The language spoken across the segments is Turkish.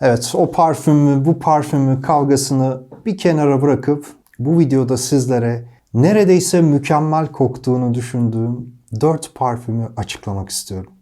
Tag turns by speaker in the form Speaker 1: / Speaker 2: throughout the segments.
Speaker 1: Evet o parfümü bu parfümü kavgasını bir kenara bırakıp bu videoda sizlere neredeyse mükemmel koktuğunu düşündüğüm 4 parfümü açıklamak istiyorum.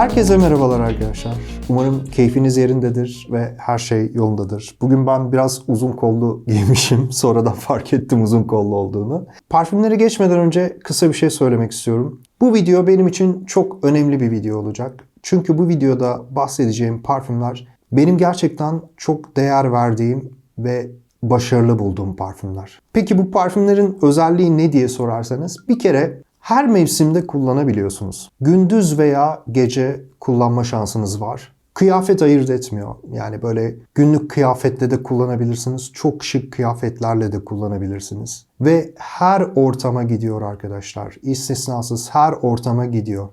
Speaker 1: Herkese merhabalar arkadaşlar. Umarım keyfiniz yerindedir ve her şey yolundadır. Bugün ben biraz uzun kollu giymişim. Sonradan fark ettim uzun kollu olduğunu. Parfümleri geçmeden önce kısa bir şey söylemek istiyorum. Bu video benim için çok önemli bir video olacak. Çünkü bu videoda bahsedeceğim parfümler benim gerçekten çok değer verdiğim ve başarılı bulduğum parfümler. Peki bu parfümlerin özelliği ne diye sorarsanız bir kere her mevsimde kullanabiliyorsunuz. Gündüz veya gece kullanma şansınız var. Kıyafet ayırt etmiyor. Yani böyle günlük kıyafetle de kullanabilirsiniz. Çok şık kıyafetlerle de kullanabilirsiniz. Ve her ortama gidiyor arkadaşlar. İstisnasız her ortama gidiyor.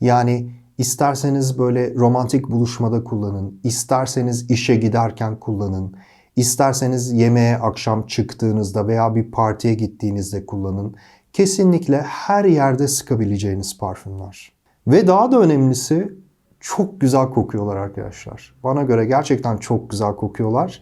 Speaker 1: Yani isterseniz böyle romantik buluşmada kullanın. isterseniz işe giderken kullanın. isterseniz yemeğe akşam çıktığınızda veya bir partiye gittiğinizde kullanın kesinlikle her yerde sıkabileceğiniz parfümler. Ve daha da önemlisi çok güzel kokuyorlar arkadaşlar. Bana göre gerçekten çok güzel kokuyorlar.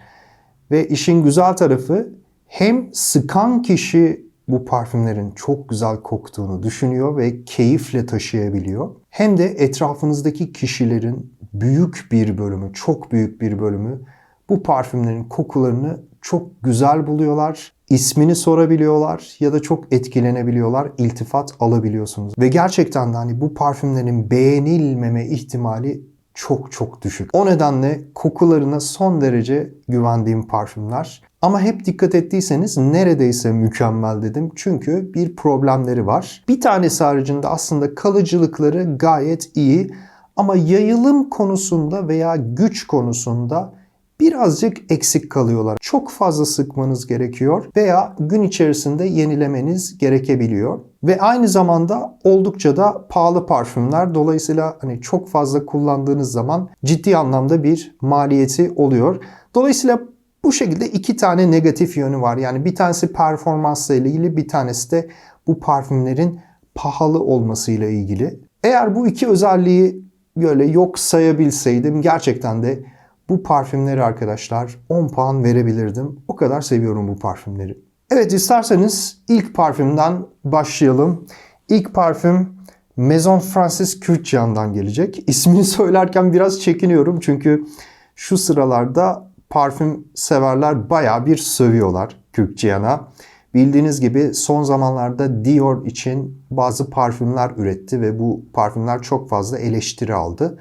Speaker 1: Ve işin güzel tarafı hem sıkan kişi bu parfümlerin çok güzel koktuğunu düşünüyor ve keyifle taşıyabiliyor. Hem de etrafınızdaki kişilerin büyük bir bölümü, çok büyük bir bölümü bu parfümlerin kokularını çok güzel buluyorlar ismini sorabiliyorlar ya da çok etkilenebiliyorlar, iltifat alabiliyorsunuz. Ve gerçekten de hani bu parfümlerin beğenilmeme ihtimali çok çok düşük. O nedenle kokularına son derece güvendiğim parfümler. Ama hep dikkat ettiyseniz neredeyse mükemmel dedim. Çünkü bir problemleri var. Bir tanesi haricinde aslında kalıcılıkları gayet iyi. Ama yayılım konusunda veya güç konusunda birazcık eksik kalıyorlar. Çok fazla sıkmanız gerekiyor veya gün içerisinde yenilemeniz gerekebiliyor. Ve aynı zamanda oldukça da pahalı parfümler. Dolayısıyla hani çok fazla kullandığınız zaman ciddi anlamda bir maliyeti oluyor. Dolayısıyla bu şekilde iki tane negatif yönü var. Yani bir tanesi performansla ilgili, bir tanesi de bu parfümlerin pahalı olmasıyla ilgili. Eğer bu iki özelliği böyle yok sayabilseydim gerçekten de bu parfümleri arkadaşlar 10 puan verebilirdim. O kadar seviyorum bu parfümleri. Evet isterseniz ilk parfümden başlayalım. İlk parfüm Maison Francis Kurkdjian'dan gelecek. İsmini söylerken biraz çekiniyorum çünkü şu sıralarda parfüm severler baya bir sövüyorlar Kurkdjian'a. Bildiğiniz gibi son zamanlarda Dior için bazı parfümler üretti ve bu parfümler çok fazla eleştiri aldı.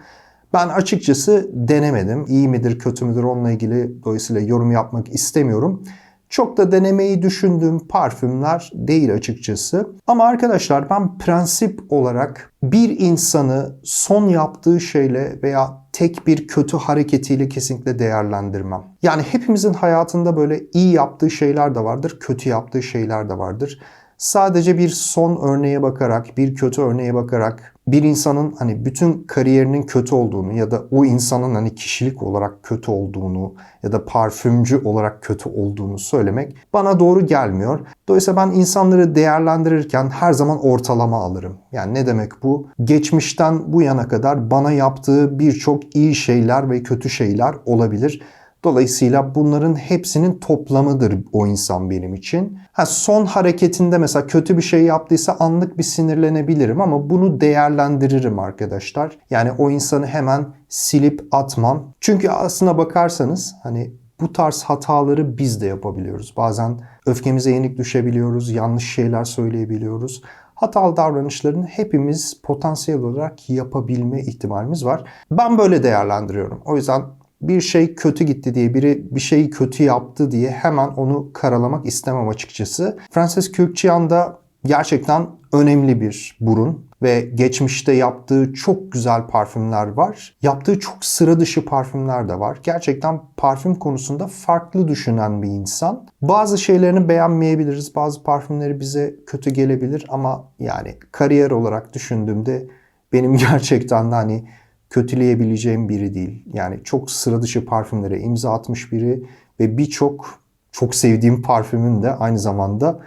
Speaker 1: Ben açıkçası denemedim. İyi midir, kötü müdür onunla ilgili dolayısıyla yorum yapmak istemiyorum. Çok da denemeyi düşündüğüm parfümler değil açıkçası. Ama arkadaşlar ben prensip olarak bir insanı son yaptığı şeyle veya tek bir kötü hareketiyle kesinlikle değerlendirmem. Yani hepimizin hayatında böyle iyi yaptığı şeyler de vardır, kötü yaptığı şeyler de vardır. Sadece bir son örneğe bakarak, bir kötü örneğe bakarak bir insanın hani bütün kariyerinin kötü olduğunu ya da o insanın hani kişilik olarak kötü olduğunu ya da parfümcü olarak kötü olduğunu söylemek bana doğru gelmiyor. Dolayısıyla ben insanları değerlendirirken her zaman ortalama alırım. Yani ne demek bu? Geçmişten bu yana kadar bana yaptığı birçok iyi şeyler ve kötü şeyler olabilir. Dolayısıyla bunların hepsinin toplamıdır o insan benim için. Ha, son hareketinde mesela kötü bir şey yaptıysa anlık bir sinirlenebilirim ama bunu değerlendiririm arkadaşlar. Yani o insanı hemen silip atmam. Çünkü aslına bakarsanız hani bu tarz hataları biz de yapabiliyoruz. Bazen öfkemize yenik düşebiliyoruz, yanlış şeyler söyleyebiliyoruz. Hatalı davranışların hepimiz potansiyel olarak yapabilme ihtimalimiz var. Ben böyle değerlendiriyorum. O yüzden bir şey kötü gitti diye biri bir şeyi kötü yaptı diye hemen onu karalamak istemem açıkçası. Francis Kurkdjian da gerçekten önemli bir burun ve geçmişte yaptığı çok güzel parfümler var. Yaptığı çok sıra dışı parfümler de var. Gerçekten parfüm konusunda farklı düşünen bir insan. Bazı şeylerini beğenmeyebiliriz. Bazı parfümleri bize kötü gelebilir ama yani kariyer olarak düşündüğümde benim gerçekten de hani kötüleyebileceğim biri değil. Yani çok sıra dışı parfümlere imza atmış biri ve birçok çok sevdiğim parfümün de aynı zamanda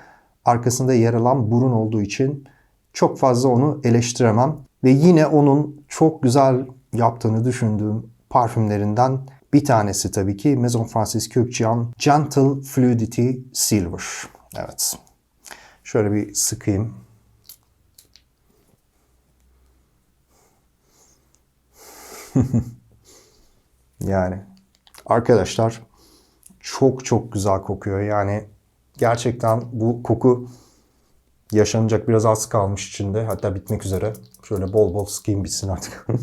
Speaker 1: arkasında yer alan burun olduğu için çok fazla onu eleştiremem. Ve yine onun çok güzel yaptığını düşündüğüm parfümlerinden bir tanesi tabii ki Maison Francis Kurkdjian Gentle Fluidity Silver. Evet. Şöyle bir sıkayım. yani arkadaşlar çok çok güzel kokuyor. Yani gerçekten bu koku yaşanacak biraz az kalmış içinde. Hatta bitmek üzere. Şöyle bol bol sıkayım bitsin artık.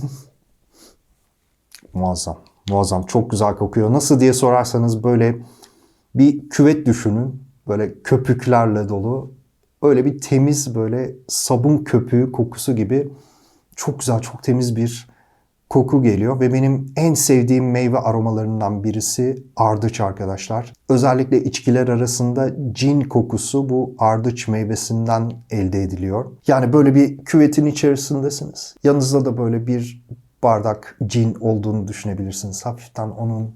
Speaker 1: Muazzam. Muazzam. Çok güzel kokuyor. Nasıl diye sorarsanız böyle bir küvet düşünün. Böyle köpüklerle dolu. Öyle bir temiz böyle sabun köpüğü kokusu gibi çok güzel, çok temiz bir koku geliyor ve benim en sevdiğim meyve aromalarından birisi ardıç arkadaşlar. Özellikle içkiler arasında cin kokusu bu ardıç meyvesinden elde ediliyor. Yani böyle bir küvetin içerisindesiniz. Yanınızda da böyle bir bardak cin olduğunu düşünebilirsiniz. Hafiften onun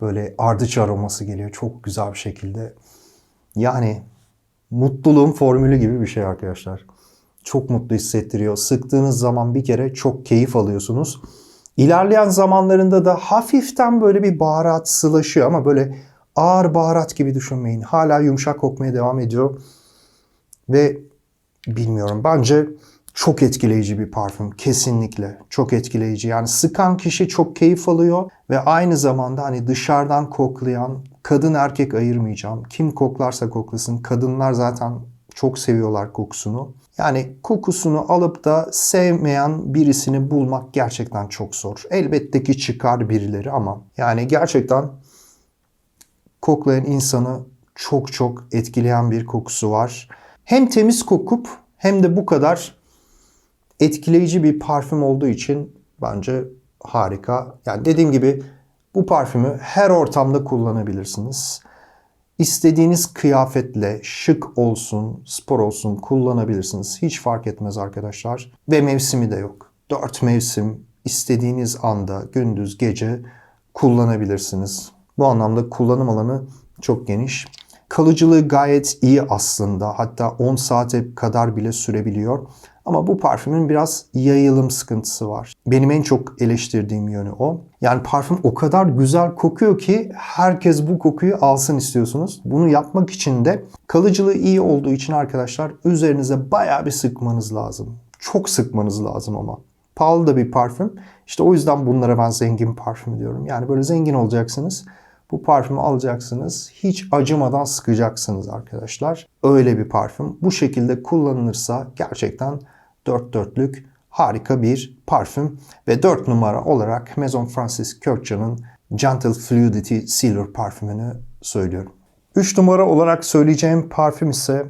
Speaker 1: böyle ardıç aroması geliyor çok güzel bir şekilde. Yani mutluluğun formülü gibi bir şey arkadaşlar. Çok mutlu hissettiriyor. Sıktığınız zaman bir kere çok keyif alıyorsunuz. İlerleyen zamanlarında da hafiften böyle bir baharat sılaşıyor ama böyle ağır baharat gibi düşünmeyin. Hala yumuşak kokmaya devam ediyor. Ve bilmiyorum bence çok etkileyici bir parfüm. Kesinlikle çok etkileyici. Yani sıkan kişi çok keyif alıyor ve aynı zamanda hani dışarıdan koklayan kadın erkek ayırmayacağım. Kim koklarsa koklasın. Kadınlar zaten çok seviyorlar kokusunu. Yani kokusunu alıp da sevmeyen birisini bulmak gerçekten çok zor. Elbette ki çıkar birileri ama yani gerçekten koklayan insanı çok çok etkileyen bir kokusu var. Hem temiz kokup hem de bu kadar etkileyici bir parfüm olduğu için bence harika. Yani dediğim gibi bu parfümü her ortamda kullanabilirsiniz. İstediğiniz kıyafetle şık olsun, spor olsun kullanabilirsiniz. Hiç fark etmez arkadaşlar. Ve mevsimi de yok. Dört mevsim istediğiniz anda gündüz gece kullanabilirsiniz. Bu anlamda kullanım alanı çok geniş. Kalıcılığı gayet iyi aslında. Hatta 10 saate kadar bile sürebiliyor. Ama bu parfümün biraz yayılım sıkıntısı var. Benim en çok eleştirdiğim yönü o. Yani parfüm o kadar güzel kokuyor ki herkes bu kokuyu alsın istiyorsunuz. Bunu yapmak için de kalıcılığı iyi olduğu için arkadaşlar üzerinize bayağı bir sıkmanız lazım. Çok sıkmanız lazım ama. Pahalı da bir parfüm. İşte o yüzden bunlara ben zengin parfüm diyorum. Yani böyle zengin olacaksınız. Bu parfümü alacaksınız. Hiç acımadan sıkacaksınız arkadaşlar. Öyle bir parfüm. Bu şekilde kullanılırsa gerçekten dört dörtlük harika bir parfüm. Ve 4 numara olarak Maison Francis Kurkdjian'ın Gentle Fluidity Silver parfümünü söylüyorum. 3 numara olarak söyleyeceğim parfüm ise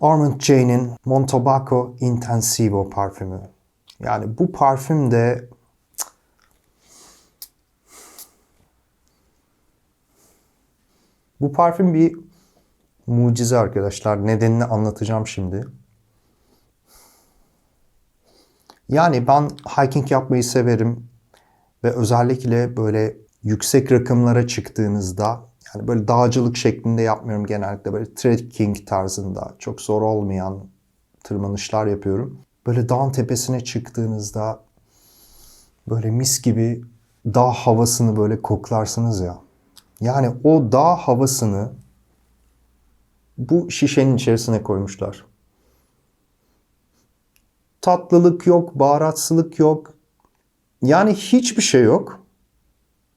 Speaker 1: Armand Jane'in Montobaco Intensivo parfümü. Yani bu parfüm de bu parfüm bir mucize arkadaşlar. Nedenini anlatacağım şimdi. Yani ben hiking yapmayı severim ve özellikle böyle yüksek rakımlara çıktığınızda yani böyle dağcılık şeklinde yapmıyorum genellikle böyle trekking tarzında çok zor olmayan tırmanışlar yapıyorum. Böyle dağın tepesine çıktığınızda böyle mis gibi dağ havasını böyle koklarsınız ya. Yani o dağ havasını bu şişenin içerisine koymuşlar. Tatlılık yok, baharatsılık yok. Yani hiçbir şey yok.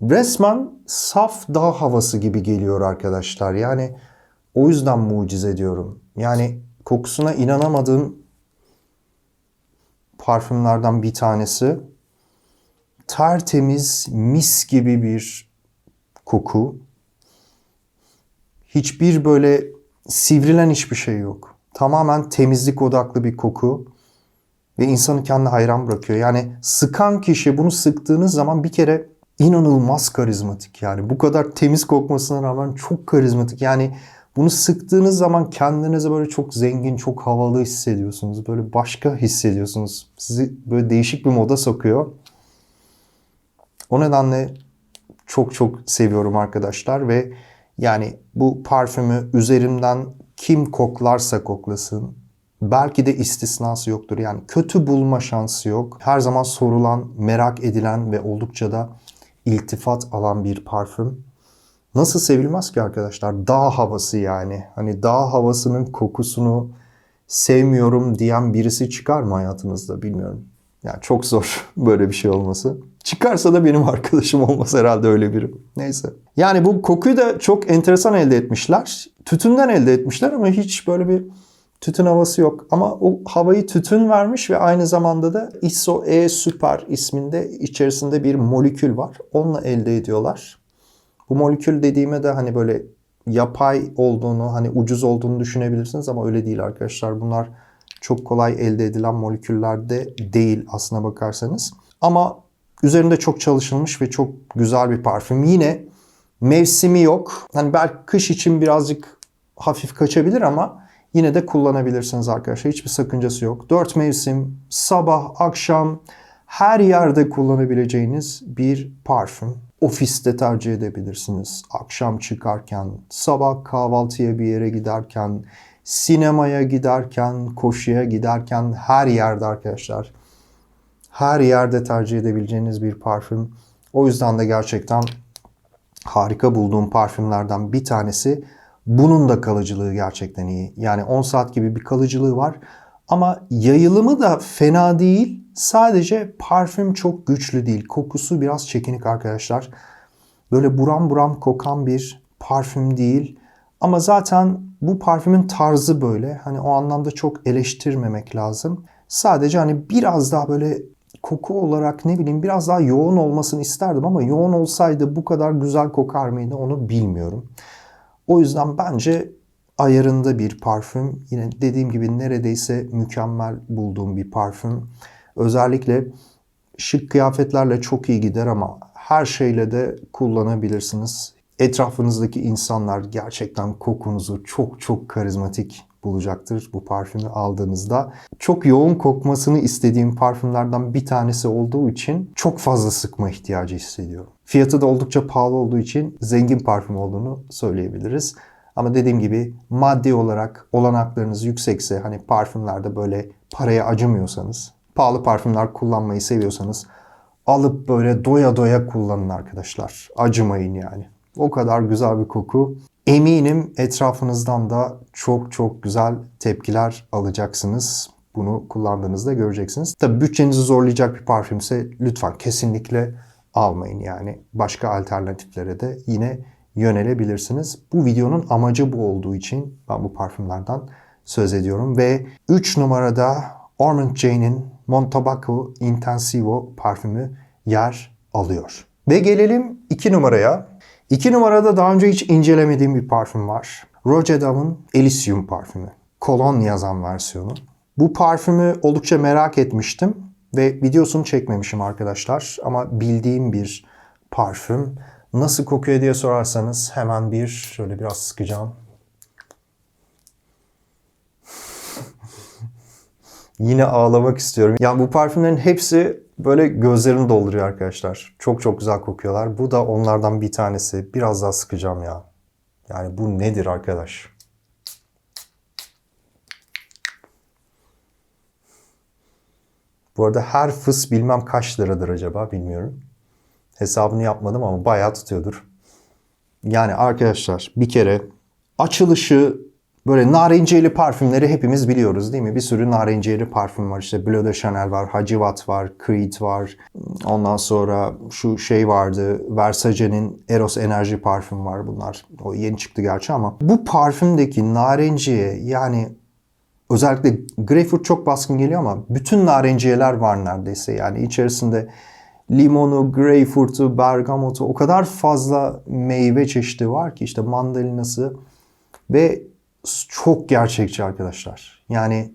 Speaker 1: Resmen saf dağ havası gibi geliyor arkadaşlar. Yani o yüzden mucize diyorum. Yani kokusuna inanamadığım parfümlerden bir tanesi. Tertemiz, mis gibi bir koku. Hiçbir böyle sivrilen hiçbir şey yok. Tamamen temizlik odaklı bir koku ve insanı kendine hayran bırakıyor. Yani sıkan kişi bunu sıktığınız zaman bir kere inanılmaz karizmatik yani. Bu kadar temiz kokmasına rağmen çok karizmatik. Yani bunu sıktığınız zaman kendinizi böyle çok zengin, çok havalı hissediyorsunuz. Böyle başka hissediyorsunuz. Sizi böyle değişik bir moda sokuyor. O nedenle çok çok seviyorum arkadaşlar ve yani bu parfümü üzerimden kim koklarsa koklasın belki de istisnası yoktur. Yani kötü bulma şansı yok. Her zaman sorulan, merak edilen ve oldukça da iltifat alan bir parfüm. Nasıl sevilmez ki arkadaşlar? Dağ havası yani. Hani dağ havasının kokusunu sevmiyorum diyen birisi çıkar mı hayatınızda bilmiyorum. Yani çok zor böyle bir şey olması. Çıkarsa da benim arkadaşım olmaz herhalde öyle biri. Neyse. Yani bu kokuyu da çok enteresan elde etmişler. Tütünden elde etmişler ama hiç böyle bir tütün havası yok. Ama o havayı tütün vermiş ve aynı zamanda da ISO-E Super isminde içerisinde bir molekül var. Onunla elde ediyorlar. Bu molekül dediğime de hani böyle yapay olduğunu, hani ucuz olduğunu düşünebilirsiniz ama öyle değil arkadaşlar. Bunlar çok kolay elde edilen moleküller de değil aslına bakarsanız. Ama üzerinde çok çalışılmış ve çok güzel bir parfüm. Yine mevsimi yok. Hani belki kış için birazcık hafif kaçabilir ama yine de kullanabilirsiniz arkadaşlar. Hiçbir sakıncası yok. Dört mevsim, sabah, akşam her yerde kullanabileceğiniz bir parfüm. Ofiste tercih edebilirsiniz. Akşam çıkarken, sabah kahvaltıya bir yere giderken, sinemaya giderken, koşuya giderken her yerde arkadaşlar. Her yerde tercih edebileceğiniz bir parfüm. O yüzden de gerçekten harika bulduğum parfümlerden bir tanesi. Bunun da kalıcılığı gerçekten iyi. Yani 10 saat gibi bir kalıcılığı var. Ama yayılımı da fena değil. Sadece parfüm çok güçlü değil. Kokusu biraz çekinik arkadaşlar. Böyle buram buram kokan bir parfüm değil. Ama zaten bu parfümün tarzı böyle. Hani o anlamda çok eleştirmemek lazım. Sadece hani biraz daha böyle koku olarak ne bileyim biraz daha yoğun olmasını isterdim ama yoğun olsaydı bu kadar güzel kokar mıydı onu bilmiyorum. O yüzden bence ayarında bir parfüm. Yine dediğim gibi neredeyse mükemmel bulduğum bir parfüm. Özellikle şık kıyafetlerle çok iyi gider ama her şeyle de kullanabilirsiniz. Etrafınızdaki insanlar gerçekten kokunuzu çok çok karizmatik bulacaktır bu parfümü aldığınızda. Çok yoğun kokmasını istediğim parfümlerden bir tanesi olduğu için çok fazla sıkma ihtiyacı hissediyorum. Fiyatı da oldukça pahalı olduğu için zengin parfüm olduğunu söyleyebiliriz. Ama dediğim gibi maddi olarak olanaklarınız yüksekse hani parfümlerde böyle paraya acımıyorsanız, pahalı parfümler kullanmayı seviyorsanız alıp böyle doya doya kullanın arkadaşlar. Acımayın yani. O kadar güzel bir koku. Eminim etrafınızdan da çok çok güzel tepkiler alacaksınız. Bunu kullandığınızda göreceksiniz. Tabii bütçenizi zorlayacak bir parfümse lütfen kesinlikle almayın yani. Başka alternatiflere de yine yönelebilirsiniz. Bu videonun amacı bu olduğu için ben bu parfümlerden söz ediyorum. Ve 3 numarada Ormond Jane'in Montabaco Intensivo parfümü yer alıyor. Ve gelelim 2 numaraya. 2 numarada daha önce hiç incelemediğim bir parfüm var. Roger Dave'ın Elysium parfümü. Kolon yazan versiyonu. Bu parfümü oldukça merak etmiştim ve videosunu çekmemişim arkadaşlar. Ama bildiğim bir parfüm. Nasıl kokuyor diye sorarsanız hemen bir şöyle biraz sıkacağım. Yine ağlamak istiyorum. Yani bu parfümlerin hepsi böyle gözlerini dolduruyor arkadaşlar. Çok çok güzel kokuyorlar. Bu da onlardan bir tanesi. Biraz daha sıkacağım ya. Yani bu nedir arkadaş? Bu arada her fıs bilmem kaç liradır acaba bilmiyorum. Hesabını yapmadım ama bayağı tutuyordur. Yani arkadaşlar bir kere açılışı böyle narenciyeli parfümleri hepimiz biliyoruz değil mi? Bir sürü narenciyeli parfüm var. İşte Bleu de Chanel var, Hacivat var, Creed var. Ondan sonra şu şey vardı. Versace'nin Eros Enerji parfüm var bunlar. O yeni çıktı gerçi ama. Bu parfümdeki narenciye yani özellikle greyfurt çok baskın geliyor ama bütün narenciyeler var neredeyse. Yani içerisinde limonu, greyfurtu, bergamotu o kadar fazla meyve çeşidi var ki işte mandalinası ve çok gerçekçi arkadaşlar. Yani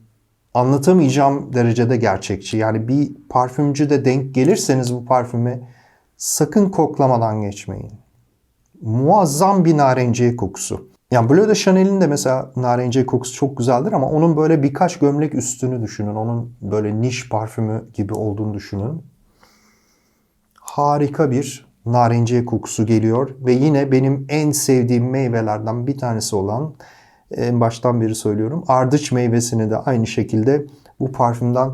Speaker 1: anlatamayacağım derecede gerçekçi. Yani bir parfümcü de denk gelirseniz bu parfüme sakın koklamadan geçmeyin. Muazzam bir narenciye kokusu. Yani Bleu de Chanel'in de mesela narenciye kokusu çok güzeldir ama onun böyle birkaç gömlek üstünü düşünün. Onun böyle niş parfümü gibi olduğunu düşünün. Harika bir narenciye kokusu geliyor ve yine benim en sevdiğim meyvelerden bir tanesi olan En baştan beri söylüyorum. Ardıç meyvesini de aynı şekilde bu parfümden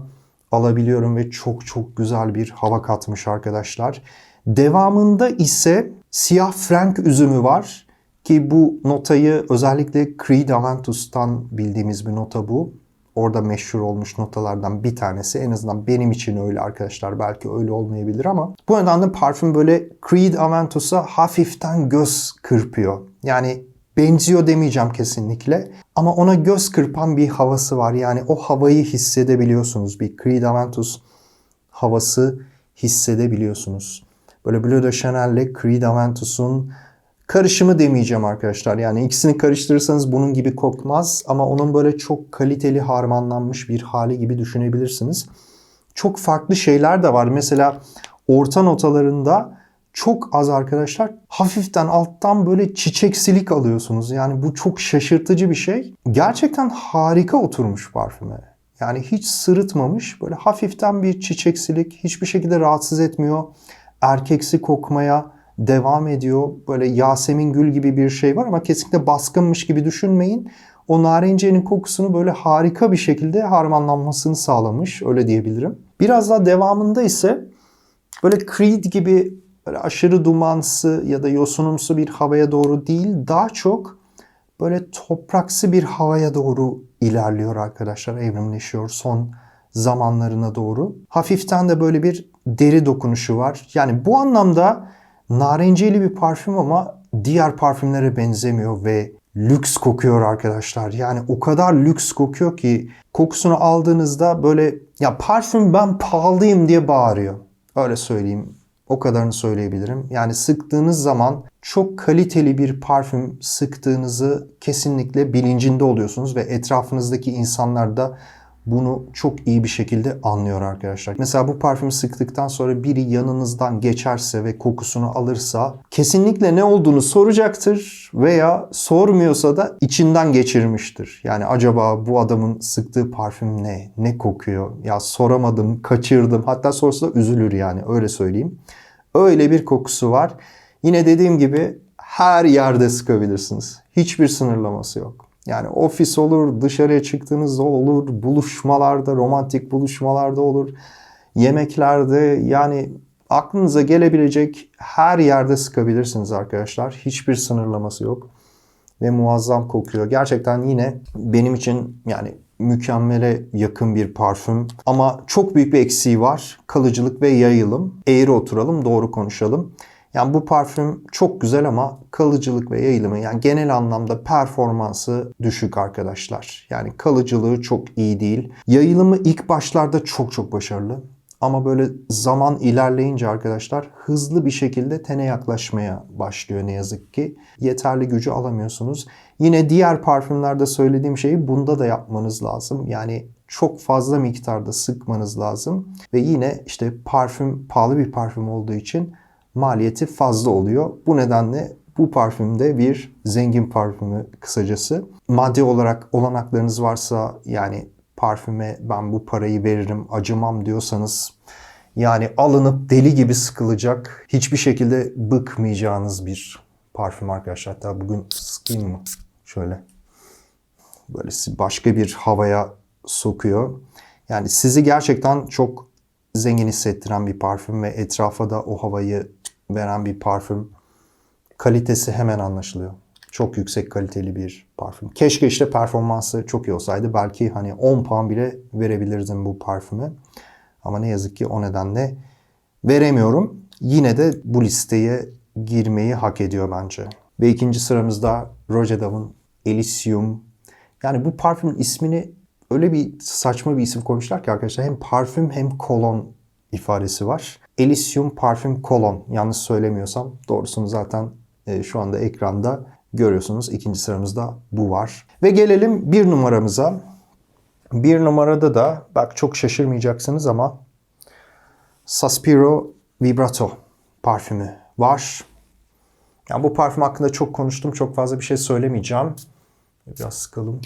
Speaker 1: alabiliyorum ve çok çok güzel bir hava katmış arkadaşlar. Devamında ise siyah frank üzümü var ki bu notayı özellikle Creed Aventus'tan bildiğimiz bir nota bu. Orada meşhur olmuş notalardan bir tanesi. En azından benim için öyle arkadaşlar. Belki öyle olmayabilir ama. Bu nedenle parfüm böyle Creed Aventus'a hafiften göz kırpıyor. Yani benziyor demeyeceğim kesinlikle. Ama ona göz kırpan bir havası var. Yani o havayı hissedebiliyorsunuz. Bir Creed Aventus havası hissedebiliyorsunuz. Böyle Bleu de Chanel ile Creed Aventus'un karışımı demeyeceğim arkadaşlar. Yani ikisini karıştırırsanız bunun gibi kokmaz ama onun böyle çok kaliteli harmanlanmış bir hali gibi düşünebilirsiniz. Çok farklı şeyler de var. Mesela orta notalarında çok az arkadaşlar hafiften alttan böyle çiçeksilik alıyorsunuz. Yani bu çok şaşırtıcı bir şey. Gerçekten harika oturmuş parfüme. Yani hiç sırıtmamış. Böyle hafiften bir çiçeksilik hiçbir şekilde rahatsız etmiyor. Erkeksi kokmaya devam ediyor. Böyle Yasemin Gül gibi bir şey var ama kesinlikle baskınmış gibi düşünmeyin. O narenciyenin kokusunu böyle harika bir şekilde harmanlanmasını sağlamış. Öyle diyebilirim. Biraz daha devamında ise böyle Creed gibi böyle aşırı dumansı ya da yosunumsu bir havaya doğru değil daha çok böyle topraksı bir havaya doğru ilerliyor arkadaşlar evrimleşiyor son zamanlarına doğru. Hafiften de böyle bir deri dokunuşu var. Yani bu anlamda narenciyeli bir parfüm ama diğer parfümlere benzemiyor ve lüks kokuyor arkadaşlar. Yani o kadar lüks kokuyor ki kokusunu aldığınızda böyle ya parfüm ben pahalıyım diye bağırıyor. Öyle söyleyeyim. O kadarını söyleyebilirim. Yani sıktığınız zaman çok kaliteli bir parfüm sıktığınızı kesinlikle bilincinde oluyorsunuz ve etrafınızdaki insanlar da bunu çok iyi bir şekilde anlıyor arkadaşlar. Mesela bu parfümü sıktıktan sonra biri yanınızdan geçerse ve kokusunu alırsa kesinlikle ne olduğunu soracaktır veya sormuyorsa da içinden geçirmiştir. Yani acaba bu adamın sıktığı parfüm ne? Ne kokuyor? Ya soramadım, kaçırdım. Hatta sorsa üzülür yani öyle söyleyeyim. Öyle bir kokusu var. Yine dediğim gibi her yerde sıkabilirsiniz. Hiçbir sınırlaması yok. Yani ofis olur, dışarıya çıktığınızda olur, buluşmalarda, romantik buluşmalarda olur, yemeklerde yani aklınıza gelebilecek her yerde sıkabilirsiniz arkadaşlar. Hiçbir sınırlaması yok ve muazzam kokuyor. Gerçekten yine benim için yani mükemmele yakın bir parfüm. Ama çok büyük bir eksiği var. Kalıcılık ve yayılım. Eğri oturalım, doğru konuşalım. Yani bu parfüm çok güzel ama kalıcılık ve yayılımı yani genel anlamda performansı düşük arkadaşlar. Yani kalıcılığı çok iyi değil. Yayılımı ilk başlarda çok çok başarılı. Ama böyle zaman ilerleyince arkadaşlar hızlı bir şekilde tene yaklaşmaya başlıyor ne yazık ki. Yeterli gücü alamıyorsunuz. Yine diğer parfümlerde söylediğim şeyi bunda da yapmanız lazım. Yani çok fazla miktarda sıkmanız lazım. Ve yine işte parfüm pahalı bir parfüm olduğu için maliyeti fazla oluyor. Bu nedenle bu parfümde bir zengin parfümü kısacası. Maddi olarak olanaklarınız varsa yani parfüme ben bu parayı veririm acımam diyorsanız yani alınıp deli gibi sıkılacak hiçbir şekilde bıkmayacağınız bir parfüm arkadaşlar. Hatta bugün sıkayım mı? Şöyle. Böyle başka bir havaya sokuyor. Yani sizi gerçekten çok zengin hissettiren bir parfüm ve etrafa da o havayı veren bir parfüm. Kalitesi hemen anlaşılıyor. Çok yüksek kaliteli bir parfüm. Keşke işte performansı çok iyi olsaydı. Belki hani 10 puan bile verebilirdim bu parfüme. Ama ne yazık ki o nedenle veremiyorum. Yine de bu listeye girmeyi hak ediyor bence. Ve ikinci sıramızda Roger Dave'ın Elysium. Yani bu parfümün ismini öyle bir saçma bir isim koymuşlar ki arkadaşlar hem parfüm hem kolon ifadesi var. Elysium Parfüm Kolon. Yanlış söylemiyorsam doğrusunu zaten e, şu anda ekranda görüyorsunuz. İkinci sıramızda bu var. Ve gelelim bir numaramıza. Bir numarada da bak çok şaşırmayacaksınız ama Suspiro Vibrato parfümü var. Yani bu parfüm hakkında çok konuştum. Çok fazla bir şey söylemeyeceğim. Biraz sıkalım.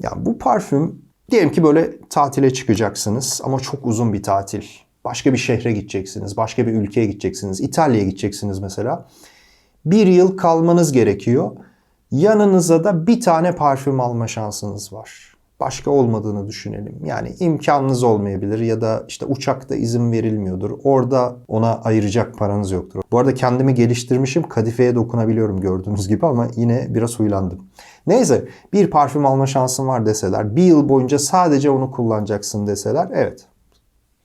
Speaker 1: Yani bu parfüm diyelim ki böyle tatile çıkacaksınız ama çok uzun bir tatil. Başka bir şehre gideceksiniz, başka bir ülkeye gideceksiniz, İtalya'ya gideceksiniz mesela. bir yıl kalmanız gerekiyor. Yanınıza da bir tane parfüm alma şansınız var. Başka olmadığını düşünelim. Yani imkanınız olmayabilir ya da işte uçakta izin verilmiyordur. Orada ona ayıracak paranız yoktur. Bu arada kendimi geliştirmişim. Kadifeye dokunabiliyorum gördüğünüz gibi ama yine biraz huylandım. Neyse bir parfüm alma şansın var deseler, bir yıl boyunca sadece onu kullanacaksın deseler evet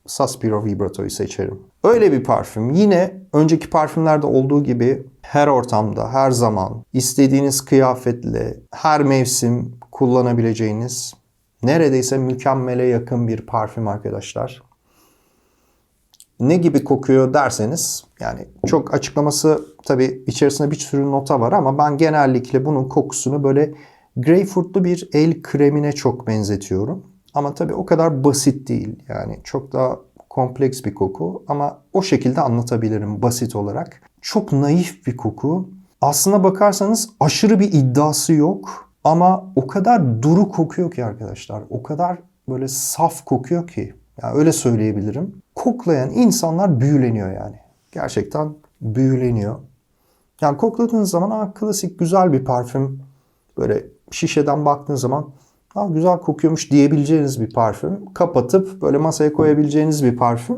Speaker 1: Suspiro Vibrato'yu seçerim. Öyle bir parfüm. Yine önceki parfümlerde olduğu gibi her ortamda, her zaman, istediğiniz kıyafetle, her mevsim kullanabileceğiniz neredeyse mükemmele yakın bir parfüm arkadaşlar. Ne gibi kokuyor derseniz yani çok açıklaması tabii içerisinde bir sürü nota var ama ben genellikle bunun kokusunu böyle greyfurtlu bir el kremine çok benzetiyorum. Ama tabii o kadar basit değil. Yani çok daha kompleks bir koku ama o şekilde anlatabilirim basit olarak. Çok naif bir koku. Aslına bakarsanız aşırı bir iddiası yok ama o kadar duru kokuyor ki arkadaşlar. O kadar böyle saf kokuyor ki. Yani öyle söyleyebilirim. Koklayan insanlar büyüleniyor yani. Gerçekten büyüleniyor. Yani kokladığınız zaman Aa, klasik güzel bir parfüm. Böyle şişeden baktığınız zaman Aa, güzel kokuyormuş diyebileceğiniz bir parfüm. Kapatıp böyle masaya koyabileceğiniz bir parfüm.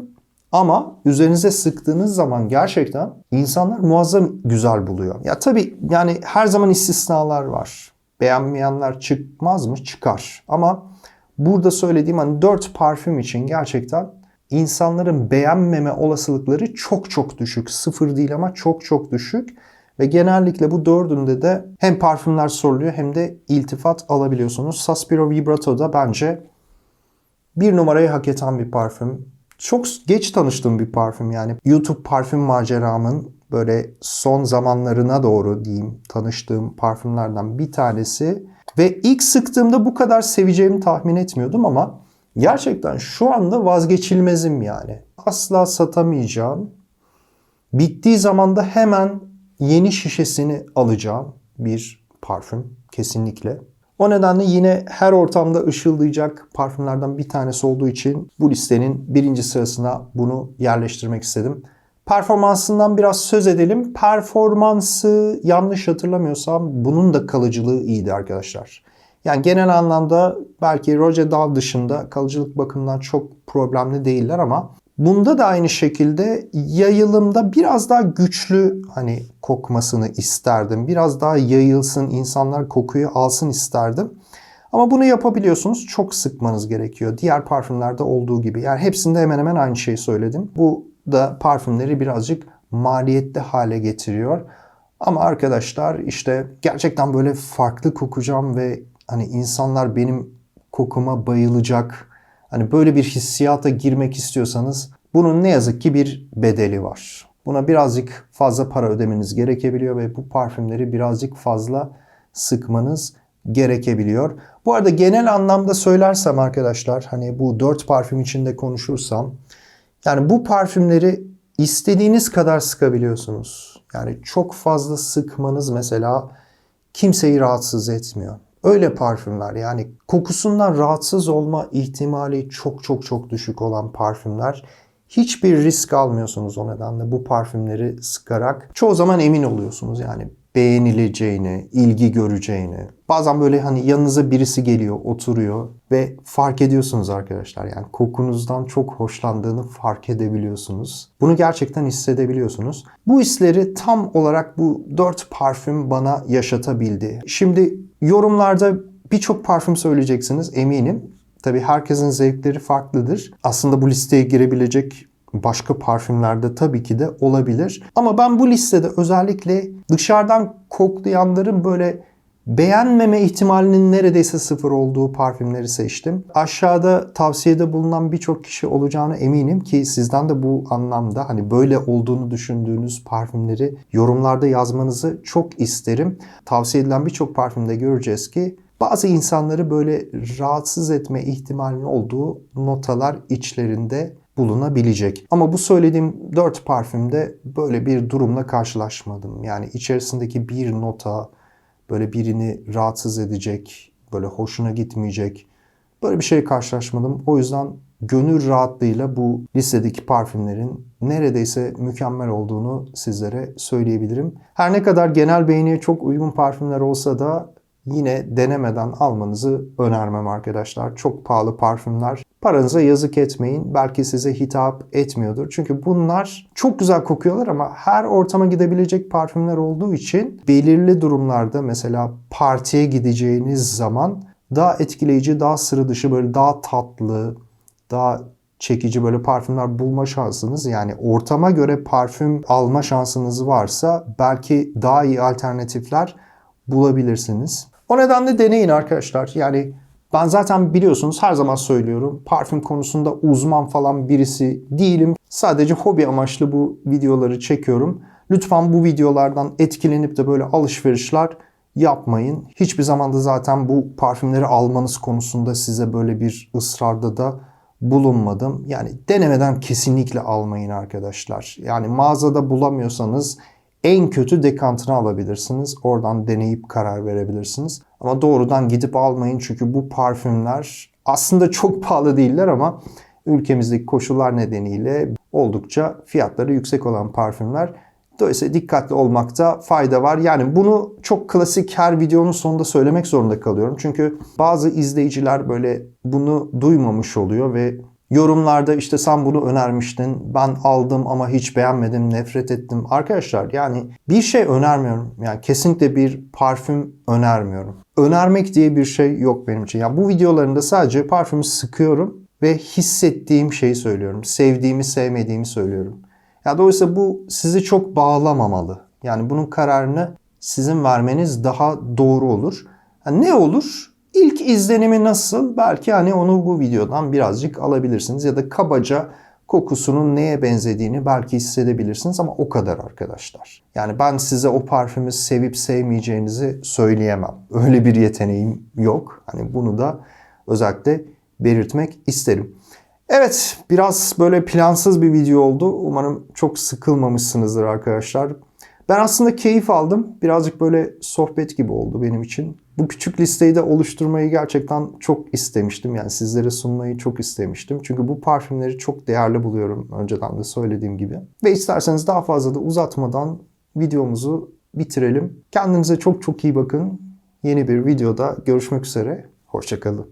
Speaker 1: Ama üzerinize sıktığınız zaman gerçekten insanlar muazzam güzel buluyor. Ya tabii yani her zaman istisnalar var. Beğenmeyenler çıkmaz mı? Çıkar. Ama burada söylediğim hani 4 parfüm için gerçekten insanların beğenmeme olasılıkları çok çok düşük. Sıfır değil ama çok çok düşük. Ve genellikle bu dördünde de hem parfümler soruluyor hem de iltifat alabiliyorsunuz. Suspiro Vibrato da bence bir numarayı hak eden bir parfüm. Çok geç tanıştığım bir parfüm yani. YouTube parfüm maceramın böyle son zamanlarına doğru diyeyim tanıştığım parfümlerden bir tanesi. Ve ilk sıktığımda bu kadar seveceğimi tahmin etmiyordum ama gerçekten şu anda vazgeçilmezim yani. Asla satamayacağım. Bittiği zaman da hemen yeni şişesini alacağım bir parfüm kesinlikle. O nedenle yine her ortamda ışıldayacak parfümlerden bir tanesi olduğu için bu listenin birinci sırasına bunu yerleştirmek istedim. Performansından biraz söz edelim. Performansı yanlış hatırlamıyorsam bunun da kalıcılığı iyiydi arkadaşlar. Yani genel anlamda belki Roger Dal dışında kalıcılık bakımından çok problemli değiller ama bunda da aynı şekilde yayılımda biraz daha güçlü hani kokmasını isterdim. Biraz daha yayılsın, insanlar kokuyu alsın isterdim. Ama bunu yapabiliyorsunuz. Çok sıkmanız gerekiyor. Diğer parfümlerde olduğu gibi. Yani hepsinde hemen hemen aynı şeyi söyledim. Bu da parfümleri birazcık maliyetli hale getiriyor. Ama arkadaşlar işte gerçekten böyle farklı kokacağım ve hani insanlar benim kokuma bayılacak. Hani böyle bir hissiyata girmek istiyorsanız bunun ne yazık ki bir bedeli var. Buna birazcık fazla para ödemeniz gerekebiliyor ve bu parfümleri birazcık fazla sıkmanız gerekebiliyor. Bu arada genel anlamda söylersem arkadaşlar hani bu dört parfüm içinde konuşursam yani bu parfümleri istediğiniz kadar sıkabiliyorsunuz. Yani çok fazla sıkmanız mesela kimseyi rahatsız etmiyor. Öyle parfümler yani kokusundan rahatsız olma ihtimali çok çok çok düşük olan parfümler. Hiçbir risk almıyorsunuz o nedenle bu parfümleri sıkarak. Çoğu zaman emin oluyorsunuz yani beğenileceğini, ilgi göreceğini. Bazen böyle hani yanınıza birisi geliyor, oturuyor ve fark ediyorsunuz arkadaşlar. Yani kokunuzdan çok hoşlandığını fark edebiliyorsunuz. Bunu gerçekten hissedebiliyorsunuz. Bu hisleri tam olarak bu 4 parfüm bana yaşatabildi. Şimdi yorumlarda birçok parfüm söyleyeceksiniz eminim. Tabii herkesin zevkleri farklıdır. Aslında bu listeye girebilecek başka parfümlerde tabii ki de olabilir. Ama ben bu listede özellikle dışarıdan koklayanların böyle beğenmeme ihtimalinin neredeyse sıfır olduğu parfümleri seçtim. Aşağıda tavsiyede bulunan birçok kişi olacağına eminim ki sizden de bu anlamda hani böyle olduğunu düşündüğünüz parfümleri yorumlarda yazmanızı çok isterim. Tavsiye edilen birçok parfümde göreceğiz ki bazı insanları böyle rahatsız etme ihtimalinin olduğu notalar içlerinde bulunabilecek. Ama bu söylediğim 4 parfümde böyle bir durumla karşılaşmadım. Yani içerisindeki bir nota böyle birini rahatsız edecek, böyle hoşuna gitmeyecek. Böyle bir şey karşılaşmadım. O yüzden gönül rahatlığıyla bu listedeki parfümlerin neredeyse mükemmel olduğunu sizlere söyleyebilirim. Her ne kadar genel beğeniye çok uygun parfümler olsa da yine denemeden almanızı önermem arkadaşlar. Çok pahalı parfümler. Paranıza yazık etmeyin. Belki size hitap etmiyordur. Çünkü bunlar çok güzel kokuyorlar ama her ortama gidebilecek parfümler olduğu için belirli durumlarda mesela partiye gideceğiniz zaman daha etkileyici, daha sıra dışı böyle daha tatlı, daha çekici böyle parfümler bulma şansınız yani ortama göre parfüm alma şansınız varsa belki daha iyi alternatifler bulabilirsiniz. O nedenle deneyin arkadaşlar. Yani ben zaten biliyorsunuz her zaman söylüyorum parfüm konusunda uzman falan birisi değilim. Sadece hobi amaçlı bu videoları çekiyorum. Lütfen bu videolardan etkilenip de böyle alışverişler yapmayın. Hiçbir zaman da zaten bu parfümleri almanız konusunda size böyle bir ısrarda da bulunmadım. Yani denemeden kesinlikle almayın arkadaşlar. Yani mağazada bulamıyorsanız en kötü dekantını alabilirsiniz. Oradan deneyip karar verebilirsiniz. Ama doğrudan gidip almayın çünkü bu parfümler aslında çok pahalı değiller ama ülkemizdeki koşullar nedeniyle oldukça fiyatları yüksek olan parfümler. Dolayısıyla dikkatli olmakta fayda var. Yani bunu çok klasik her videonun sonunda söylemek zorunda kalıyorum. Çünkü bazı izleyiciler böyle bunu duymamış oluyor ve yorumlarda işte sen bunu önermiştin, ben aldım ama hiç beğenmedim, nefret ettim. Arkadaşlar yani bir şey önermiyorum. Yani kesinlikle bir parfüm önermiyorum. Önermek diye bir şey yok benim için. Yani bu videolarında sadece parfümü sıkıyorum ve hissettiğim şeyi söylüyorum. Sevdiğimi, sevmediğimi söylüyorum. Ya dolayısıyla bu sizi çok bağlamamalı. Yani bunun kararını sizin vermeniz daha doğru olur. Yani ne olur? İlk izlenimi nasıl? Belki hani onu bu videodan birazcık alabilirsiniz ya da kabaca kokusunun neye benzediğini belki hissedebilirsiniz ama o kadar arkadaşlar. Yani ben size o parfümü sevip sevmeyeceğinizi söyleyemem. Öyle bir yeteneğim yok. Hani bunu da özellikle belirtmek isterim. Evet, biraz böyle plansız bir video oldu. Umarım çok sıkılmamışsınızdır arkadaşlar. Ben aslında keyif aldım. Birazcık böyle sohbet gibi oldu benim için. Bu küçük listeyi de oluşturmayı gerçekten çok istemiştim. Yani sizlere sunmayı çok istemiştim. Çünkü bu parfümleri çok değerli buluyorum önceden de söylediğim gibi. Ve isterseniz daha fazla da uzatmadan videomuzu bitirelim. Kendinize çok çok iyi bakın. Yeni bir videoda görüşmek üzere. Hoşçakalın.